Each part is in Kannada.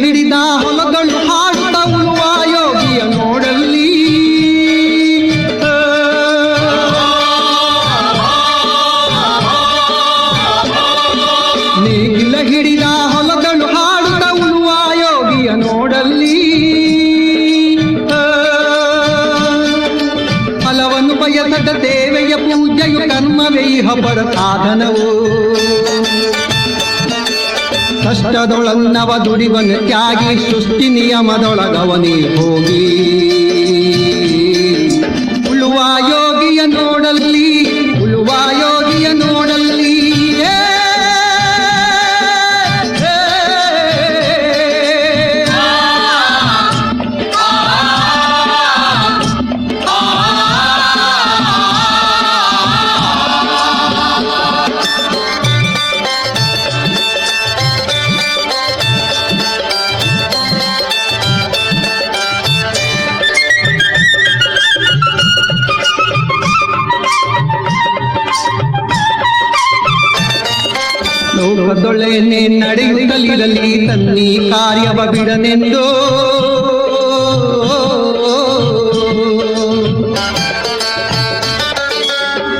ಹಿಡಿದ ಹೊಲಗಳು ಹಾಡುತ್ತ ಉಳುವ ಯೋಗಿಯ ನೋಡಲ್ಲಿ. ನೇಗಿಲ ಹಿಡಿದ ಹೊಲಗಳು ಹಾಡುತ್ತ ಉಳುವ ಯೋಗಿಯ ನೋಡಲ್ಲಿ. ಫಲವನ್ನು ಬಯಸದ ದೇವೆಯ ಪೂಜೆಯು ಕರ್ಮವೇ, ಇಹ ಸಾಧನವು ಕಷ್ಟದೊಳನ್ನವ ದುಡಿವನು ತ್ಯಾಗಿ ಸೃಷ್ಟಿ ನಿಯಮದೊಳಗವನೇ ಹೋಗಿ. ಲೋಕದೊಳೆನೆ ನಡೆಯುತ್ತಲಿರಲಿ, ತನ್ನಿ ಕಾರ್ಯವ ಬಿಡನೆಂದು.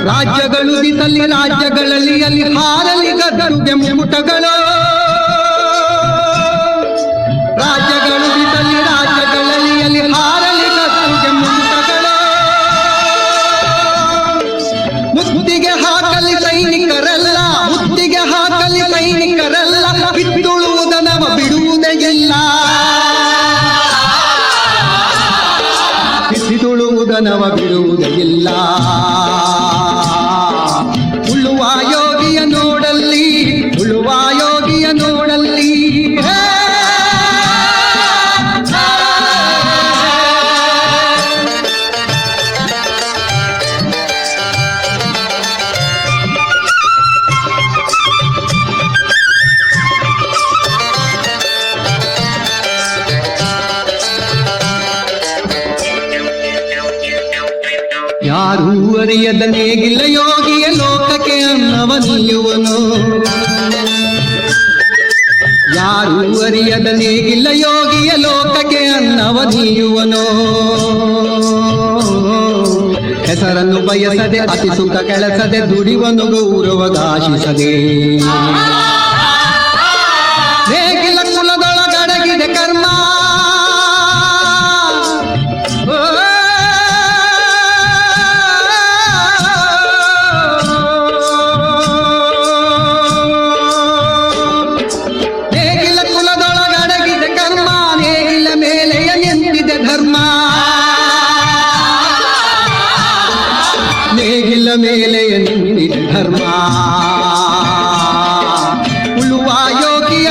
ರಾಜ್ಯಗಳು ಬಿದ್ದಲ್ಲಿ ರಾಜ್ಯಗಳಲ್ಲಿ ಅಲ್ಲಿ ಹಾರಲಿ ಗದರುಗೆ ಮುಟಗಳು ರಾಜ್ಯಗಳು ದಿಸಲಿ ರಾಜ್ಯಗಳಲ್ಲಿ ಅಲ್ಲಿ ಹಾರಲಿ ಗದರುಗೆ ಮುತ್ತಿಗೆ ಹಾಕಲಿ ಸೈನಿಕರಲ್ಲ ಬಿತ್ತುಳುವುದನವ ಬಿಡುವುದೇ ಯಾರೂ ಅರಿಯದ ನೇಗಿಲ್ಲ ಯೋಗಿಯ ಲೋಕಕ್ಕೆ ಅನ್ನವ ನೀಯುವನು ಯಾರೂ ಅರಿಯದ ನೇಗಿಲ್ಲ ಯೋಗಿಯ ಲೋಕಕ್ಕೆ ಅನ್ನವ ನೀಯುವನು ಹೆಸರನ್ನು ಬಯಸದೆ ಅತಿ ಸುಖ ಕೆಲಸದೆ ದುಡಿವನು ಗೌರವದಾಶಿಸದೆ ಮೇಲೆ ನಿನ್ನಿ ಧರ್ಮ ಉಳುವ ಯೋಗಿಯ